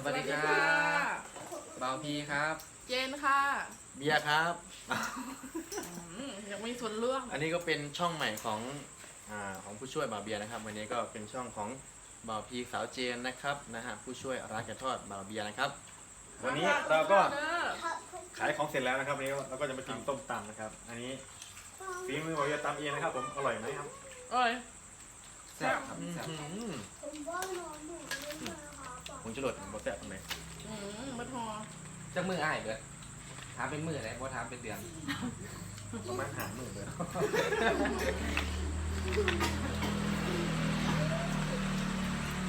สวัสดีครับเบาพีครับ เจนค่ะเบียร์ครับ อืมยังไม่ส่วนเรื่องอันนี้ก็เป็นช่องใหม่ของอ่าของผู้ช่วยบ่าวเบียร์นะครับ วันนี้ก็เป็นช่องของบ่าวพีสาวเจนนะครับนะฮะผู้ช่วยร้านกระทอดบ่าวเบียร์นะครับ วันนี้เราก็เด้อขายของเสร็จแล้วนะครับวันนี้เราก็จะมากินต้มตำนะครับ อันนี้ฝีมือบ่าวเบียร์ตำเองนะครับผมอร่อยไหมครับโอ้ยแซ่บครับแซ่บอืมผมว่านอนหนูเลยนะคะบอกผ งชูรสบ่แซ่บตรงไหนอืมบัดฮอจักมืออ้ายเบิดถามเป็นมือเลยบ่ถามเป็นเดือนประมาณหาหมื่นเลย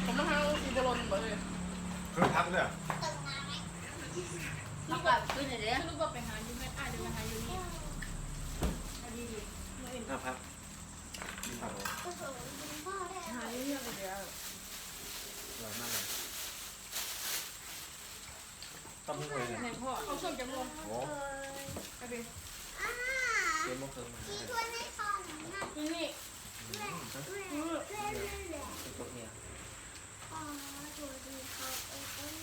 ผมต้องทำสีบอลนบ่เลยเพิ่งทักเลยเหรอลูกแบบขึ้นเลยเด้ลูกก็ไปหาอยู่แม่อ่านเดี๋ยวมาหาอยู่นี่อันนี้ดีไม่เห็นน่าพักกินผักเลยโอ้โหคุณพ่อได้หาเรื่องเลยเดี๋ยวอร่อยมากเลย ต้มทุกเลยเนี่ยไหนพ่อเขาชอบจะลงโอ้ไปเป็นอ่าเกมโมงเคิงมาที่ช่วยให้พ่อหนูนะนี่นี่เล่นเล่นเล่นเล่นเล่นเป็นพวกเนี้ยอ๋อตัวดีเขาเอ้ย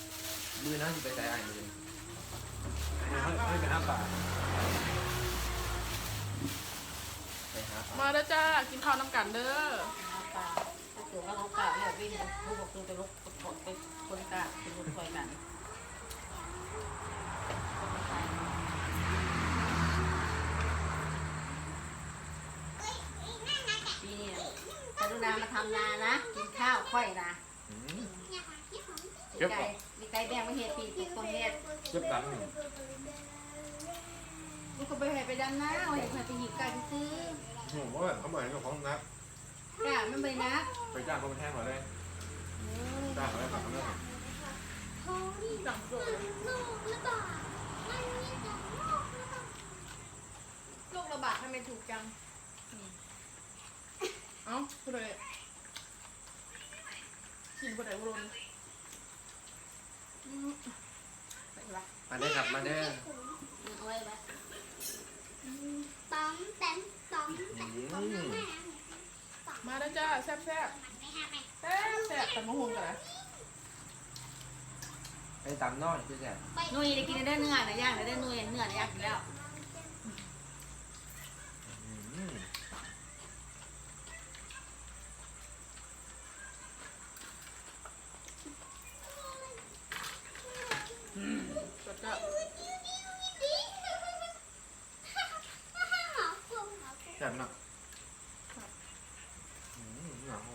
มือน้าสิไปใส่อ้ายมือให้เป็นห้าบาทไปหาปลามาแล้วจ้า กินข้าวน้ำกันเด้อตาถ้าเกิดว่าเรากะเนี่ยวิ่งลูกบอกตัวจะลุกกดไปคนกะเป็นคนคอยกัน เอ้ยนั่นนะแก ปีนี้กรุณามา ทำนานะ กินข้าวค่อยนะอืมเนี่ยค่ะที่ของมีไก่มีไก่แดงไม่เห็ดปีกคนเห็ดเจ็บหลังหนึ่งลูกก็ไปเห็ดไปดำน้าเอาเห็ดไปหยิบไก่ซื้อโอ้โหว่าเขาบอกให้เจ้าของนักกะมันไปนักไปจ้างเขาไปแท่งมาเลยจ้างเขาได้ฝากเขาด้วยเขานี่จังโดดลูกหรือเปล่ามันมีแต่ลูกหรือเปล่าโรคระบาดทำไมถูกจัง เอ้าผู้ใดกินผู้ใดบอลนอืมไปละ มาเด้อครับมาเด้อเอาไว้ไว้ต้อมแต้มต้อมแต้มต้อมแม่มาแล้วจ้าแซ่บแซ่บไม่ห้าไปแซ่บแซ่บแต่มะฮวงกันนะไปตำน้อยคือแซ่บหนุ่ยได้กินได้เนื้อนะย่างได้หนุ่ยเนื้อนะย่างกินแล้ว อืม ก็จะ แซ่บนะอืมหนาว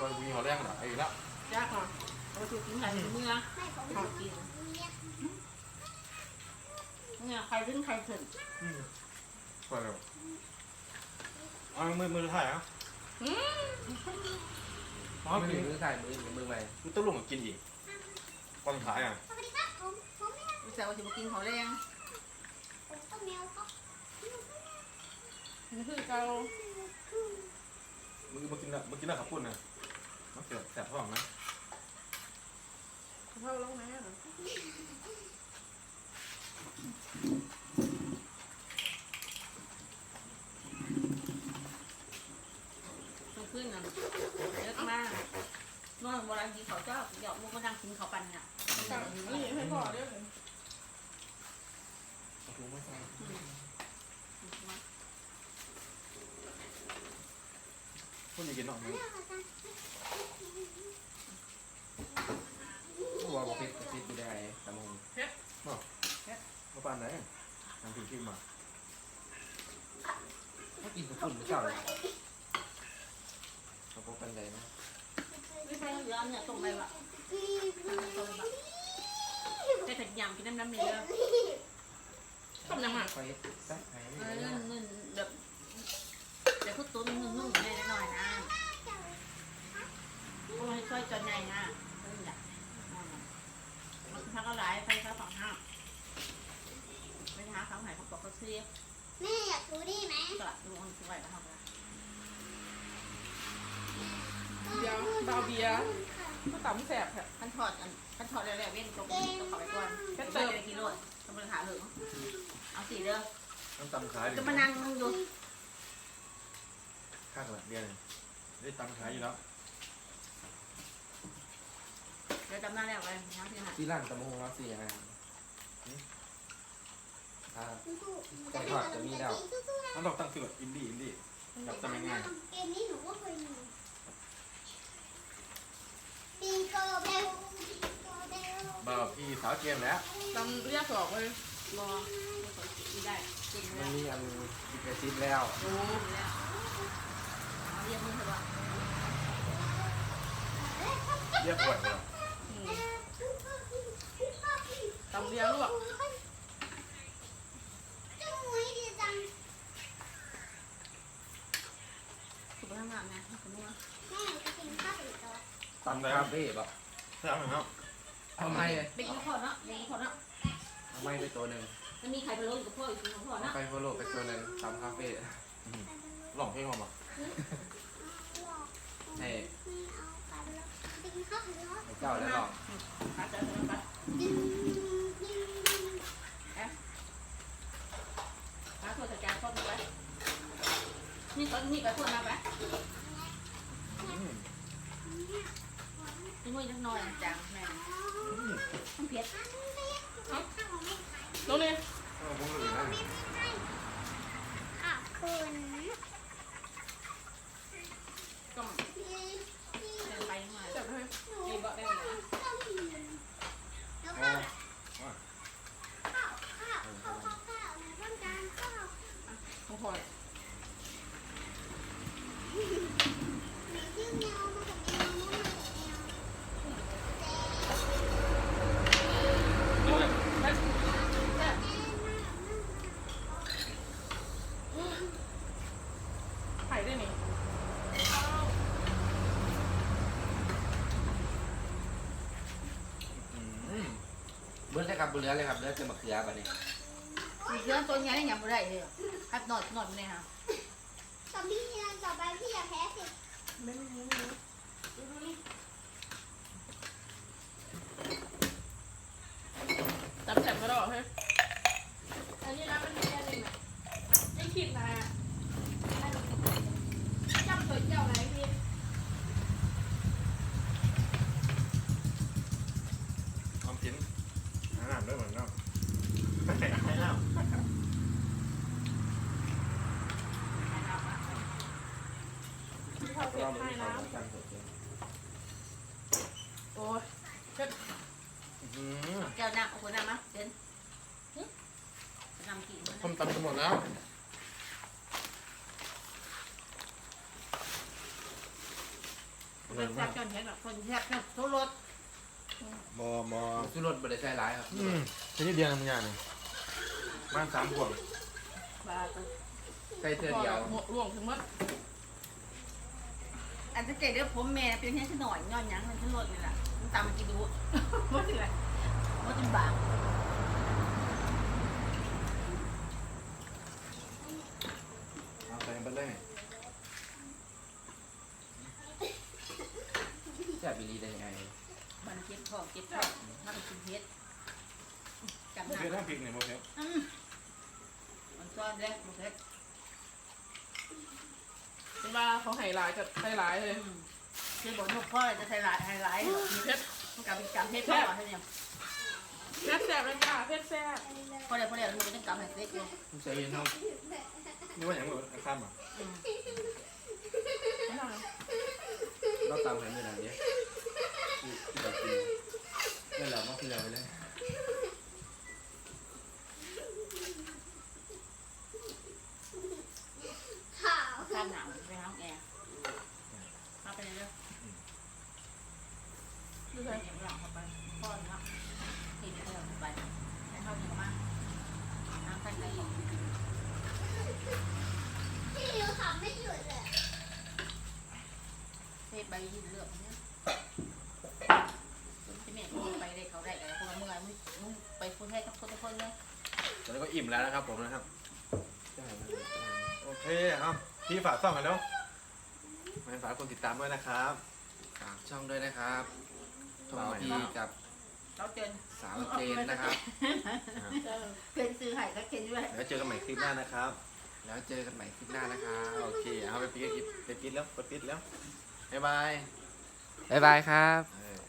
รอยวีหัวแรงเหรอไอ้ละ ยากอะ เอาไปถูกกินไข่เนื้อขอกินเนื้อใครขึ้นใครขึ้นอืมสวยเลยเอามือมือถ่ายอะอืมอ๋อมืกินอมือใส่มือมือไปมันต้องลงมากินอีกตอนขายอะรู้สึกว่าจะมากินเขาแรงนี่คือเกามึงมากินละมึงกินละขับปุ่นนะมันเกิดแสบท้องนะ เท่าแล้วนะมันขึ้นอะเยอะมากนอนโบราณกินเขาเจ้าหยอกมุกมานั่งกินเขาปันเนี่ยนี่ให้พ่อเด้อถูกไม่ใส่พุ่นอยากินหรอกมึงตั วบ่ปิดปิดอยู่ได้ตำมงมาปานไหนทำกินขี้มาถ้ากินกับฝุ่นไม่เก่าเลยเขาพบกันเลยนะไม่ใช่เหลือเนี่ยตรงไปวะตรงไปแต่ถัดยำกินน้ำน้ำเนื้อทำยังไงไปแซ่บไห้เออนึ่งนึ่งแบบเดี๋ยวพุทตุ้นนึ่งนึ่งได้หน่อยนะเพราะว่าช่วยจนใหญ่นะนี่แหละมันพักก็หลายไปซะฝั่งห้าไปหาเขาไหนเขาบอกเขาเสีย แม่อยากดูดีไหม ก็ละดูมันสวยแล้วเขาละ เดี๋ยว บาวเบียร์ก็ตำแซ่บแท้ขั้นถอดกันขั้นถอดแล้วๆเว้นตรงนี้ต้องขอไปก่อนแค่เติมกิโลต้องไปหาเหอะเอาสี่เด้อน้ำตำขายดิจะมานั่งดูข้างหลังเรียนได้ตำขายอยู่แล้วจะจำหน้าแล้วไปทั้งที่ไหนที่ร้านตะมงเราสี่ยังไงอ่าสู้ไก่ทอดจะมีแล้วสู้ๆนะต้องเราตั้งชื่อแบบอินดี้อินดี้แบบสมัยง่ายเกมนี้หนูก็เคยมี บ่าวพี่สาวเจนแล้วตำเรียกสอกเลยรอไม่ได้จริงมัแล้นวมีอันดิเกซิตแล้วโอ้แล้วเรียกมึงเถอะว่าเรียกปวดเลยตำเรียกลวกจุ้ยดีจังสุขภาพงามนะคุณว่าแม่จะกินข้าวอีกแล้ว ตำคาเฟ่บอกใช่ไหมครับเอาไม้เลยเป็นทุกคนเนาะเป็นทุกคนเนาะเอาไม้ไปตัวหนึ่งมันมีใครไปรู้อยู่กับพ่ออยู่กับพ่อเอาเนาะไปโฟโลไปตัวหนึ่งตำคาเฟ่หลงเพลงมาบอกให้เอาไปแล้วกินข้าวอีกแล้วให้เจ้าได้ลองอาจจะไป ดึงดึงดึง หาตัวจัดการคนไปนี่ตอนนี้ไปคนมาไปนี่มือจังน้อยจังแม่ต้องเพียร ลงเลย เออผมรู้อยู่นะ ขอบคุณ ต้อง ที่ที่ เดินไปมา จับเลย หนู เองบอกได้เลย ต้องมีแล้ว อ๋ ก็ อ ข้าวข้าวข้าวข้าวข้าวในต้องการข้าว ของพลอย มีชื่อแมวมากับแมวมากับแมว ดูเลยแม่ แม่มาก ไข่ได้นี่ อืม เบิ้ลเลยครับบุเรือเลยครับเรือจะมาเขือแบบนี้มีเรื่องตัวนี้ยังไม่ได้เลยครับหน่อยหน่อยเนี่ยค่ะต่อพี่ต่อไปพี่อย่าแพ้สิไม่รู้ไม่รู้ดูดูนี่ตำแซ่บก็ได้เฮ้ยอันนี้นะมันมีอันหนึ่งนะไม่คิดนะอันนี้จำตัวเจ้าไหนพี่ความกิน อาหารด้วยเหมือนกันให้น้ำที่เขาเสียเราให้ไม่นะทำกันสดเลยโอ้ยอืมแก้วน้ำเอาคนน้ำมาเดินน้ำกินส้มตำจะหมดแล้วแซ่บจนเห็นแบบคนแซ่บจนทุรส บอบอสู้รถบริษัทร้ายครับอืมทีนี้เดียวนะมึงอย่างหนึ่งบ้านสามขวบ บาตใส่เสื้อเดียวหมวกล่วงถึงมัดอันจะเกิดเรื่องผมแม่เป็นแค่ขนอยย้อนยังมันทุรสนี่แหละมันตามมากินดูมันเป็นไรมันเป็นบางเอาไปไปเลยแซ่บอีหลีได้ยังไง มันเก็บของเก็บของมันกินเพชรจำโมหนัเพียทั้งพริกเนี่ยโมเพียมันซ่อนแล้วมันเพชรเป็นว่าเขาไห่ลายกับไห่ลายเลยคือบอกนกพ่อจะใส่หลายไฮไลท์มีเพชรมันกลายเป็นการเพชรพ่อใช่ไหมเพชรแซ่บเลยจ้าเพชรแซ่บพอเดี๋ยวพอเดี๋ยวมันเป็นการเพชรเลยผู้ชายยืนเท่านี่ว่าอย่างไรข้ามอะเราตามให้มือหนังเนี้ย ที่ที่เรากินนั่นแหละมะเขือไปเลยข่าวข้ามหนาวไปห้องแอร์เข้าไปเลยดูเดี๋ยวหลังเข้าไปพ่อเนะทีนี้เข้าไปให้เข้าดีมากน้ำขั้นใจของพี่ยูขำไม่หยุดเลยเทใบยืนเลือกเนี่ย แม่ไปได้เขาได้แต่คนละเมื่อมึงมึงไปพูดให้ทุกคนทุกคนเลยตอนนี้ก็อิ่มแล้วนะครับผมนะครับใช่โอเคครับพี่ฝากซ่องกันแล้วฝากคนติดตามด้วยนะครับฝากช่องด้วยนะครับช่องบ่าวใหม่พีกับเราเจอสาวเจนนะครับเกินซื้อไห่ก็เกินด้วย แล้วเจอกันใหม่คลิปหน้านะครับ แล้วเจอกันใหม่คลิปหน้านะครับ โอเค เอาไปปิดไปปิดแล้วไปปิดแล้วบ๊ายบายบ๊ายบายครับ